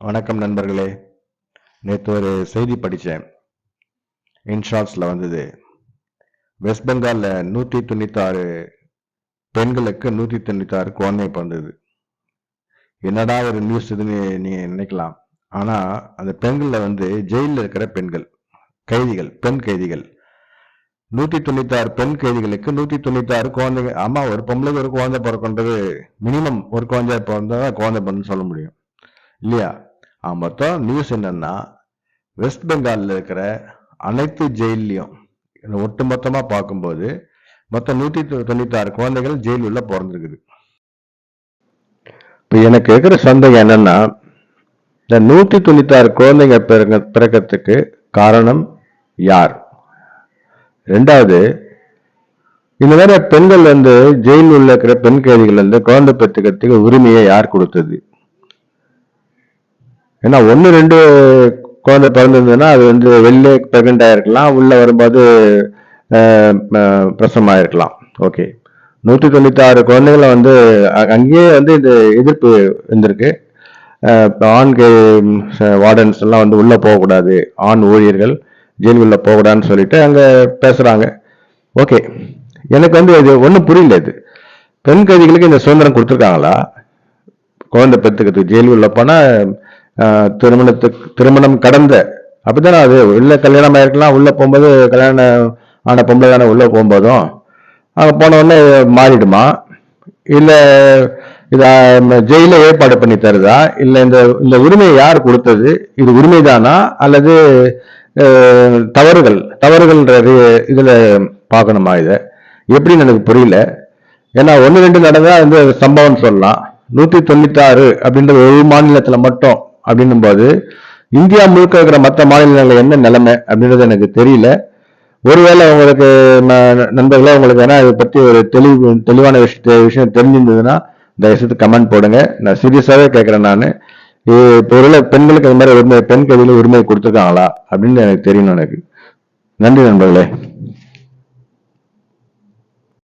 வணக்கம் நண்பர்களே. நேற்று ஒரு செய்தி படித்தேன் இன்ஷாட்ஸில் வந்தது. வெஸ்ட் பெங்காலில் நூற்றி தொண்ணூத்தாறு பெண்களுக்கு நூற்றி தொண்ணூத்தாறு குழந்தை பிறந்தது. என்னடா ஒரு நியூஸ் இதுன்னு நீங்கள் நினைக்கலாம். ஆனால் அந்த பெண்களில் வந்து ஜெயிலில் இருக்கிற பெண்கள் கைதிகள் பெண் கைதிகள். நூற்றி தொண்ணூத்தாறு பெண் கைதிகளுக்கு நூற்றி தொண்ணூத்தாறு குழந்தைங்க ஆமாம் ஒரு பொம்பளைக்கு ஒரு குழந்தை பிறக்கின்றது மினிமம் ஒரு குழந்தை பிறந்தா தான் குழந்தை பிறந்து சொல்ல முடியும். இல்லையா? ஆ, மொத்தம் நியூஸ் என்னன்னா வெஸ்ட் பெங்காலில் இருக்கிற அனைத்து ஜெயிலையும் ஒட்டு மொத்தமாக பார்க்கும்போது மொத்தம் நூற்றி தொண்ணூத்தாறு குழந்தைகள் ஜெயில் உள்ள பிறந்திருக்குது. இப்போ எனக்கு இருக்கிற சந்தேகம் என்னன்னா இந்த நூற்றி தொண்ணூத்தாறு குழந்தைங்க பிறக்க பிறக்கிறதுக்கு காரணம் யார்? ரெண்டாவது இந்த மாதிரி பெண்கள் வந்து ஜெயிலில் உள்ள இருக்கிற பெண் கைதிகள் வந்து குழந்தை பெற்றுக்கிறதுக்கு உரிமையை யார் கொடுத்தது? ஏன்னா ஒன்று ரெண்டு குழந்தை பிறந்திருந்ததுன்னா அது வந்து வெளிலே ப்ரெக்னென்ட் ஆகிருக்கலாம் உள்ளே வரும்போது அஹ், பிரசவம் ஓகே நூற்றி தொண்ணூத்தாறு குழந்தைகளை வந்து அங்கேயே வந்து இந்த எதிர்ப்பு இருந்திருக்கு. அஹ், ஆண் வார்டன்ஸ் எல்லாம் வந்து உள்ளே போகக்கூடாது. ஆண் ஊழியர்கள் ஜெயிலுக்குள்ளே போகக்கூடாதுன்னு சொல்லிட்டு அங்கே பேசுகிறாங்க ஓகே எனக்கு வந்து இது ஒன்றும் புரியல இது. பெண் கைதிகளுக்கு இந்த சுதந்திரம் கொடுத்துருக்காங்களா? குழந்தை பெற்றுக்கிறதுக்கு ஜெயில் போனால் திருமணத்துக்கு திருமணம் கடந்த அப்படித்தானே அது? உள்ள கல்யாணம் ஆயிருக்கலாம் உள்ள போகும்போது கல்யாணம் ஆன பொம்பளை தானே உள்ள போகும்போதும். அங்கே போனவுடனே மாறிடுமா? இல்லை இத ஜெயில ஏற்பாடு பண்ணி தருதா? இல்லை இந்த இந்த உரிமையை யார் கொடுத்தது? இது உரிமைதானா? அல்லது தவறுகள் தவறுகள்ன்ற இதில் பார்க்கணுமா இதை? எப்படின்னு எனக்கு புரியல. ஏன்னா ஒன்று ரெண்டு நடந்தால் வந்து அது சம்பவம் சொல்லலாம். நூற்றி தொண்ணூத்தாறு அப்படின்ற ஒரு மாநிலத்தில் மட்டும் அப்படின்னும் போது இந்தியா முழுக்க இருக்கிற மற்ற மாநிலங்களில் என்ன நிலைமை அப்படின்றது எனக்கு தெரியல. ஒருவேளை உங்களுக்கு ந- நண்பர்களே உங்களுக்கு ஏன்னா இதை பற்றி ஒரு தெளிவு தெளிவான விஷய விஷயம் தெரிஞ்சிருந்ததுன்னா தயவுசெய்து கமெண்ட் போடுங்க. நான் சீரியஸாகவே கேட்குறேன் நான். இப்போ ஒருவேளை பெண்களுக்கு அது மாதிரி உரிமை பெண் கைதியில் உரிமை கொடுத்துருக்காங்களா அப்படின்னு எனக்கு தெரியணும் எனக்கு. நன்றி நண்பர்களே.